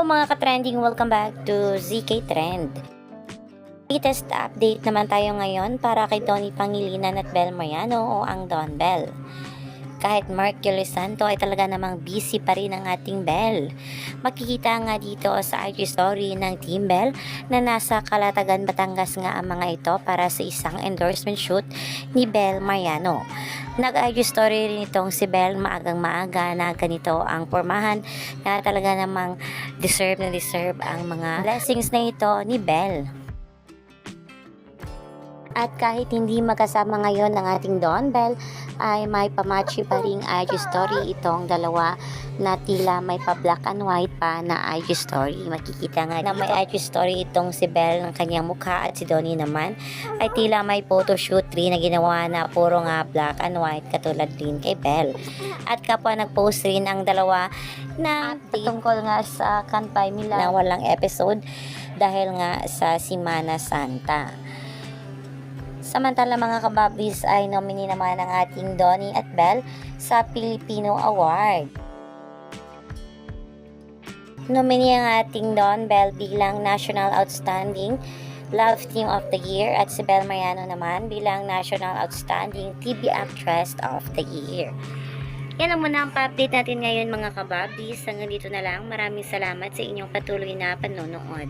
mga ka-trending, welcome back to ZK Trend. Latest update naman tayo ngayon para kay Donnie Pangilinan at Bel Mariano o ang Don Bell. Kahit Mercury Santo ay talaga namang busy pa rin ang ating Bell. Makikita nga dito sa IG story ng Team Bell na nasa Kalatagan, Batangas nga ang mga ito para sa isang endorsement shoot ni Bel Mariano. Nag-IG story rin itong si Bel maagang maaga na ganito ang pormahan na talaga namang deserve na deserve ang mga blessings na ito ni Bel. At kahit hindi magkasama ngayon ng ating Don Bell, ay may pamachi pa ring IG story itong dalawa na tila may pa black and white pa na IG story. Makikita nga na may IG story itong si Bell ng kanyang mukha at si Donnie naman ay tila may photoshoot rin na ginawa na puro nga black and white katulad din kay Bell. At kapwa nag-post rin ang dalawa na tungkol nga sa Kanpay Mila na walang episode dahil nga sa Simana Santa. Samantala mga kababis ay nominee naman ang ating Donnie at Bell sa Filipino Award. Nominee ang ating Don Bell bilang National Outstanding Love Team of the Year at si Bel Mariano naman bilang National Outstanding TV Actress of the Year. Yan ang muna ang pa-update natin ngayon mga kababis. Hanggang dito na lang. Maraming salamat sa inyong patuloy na panonood.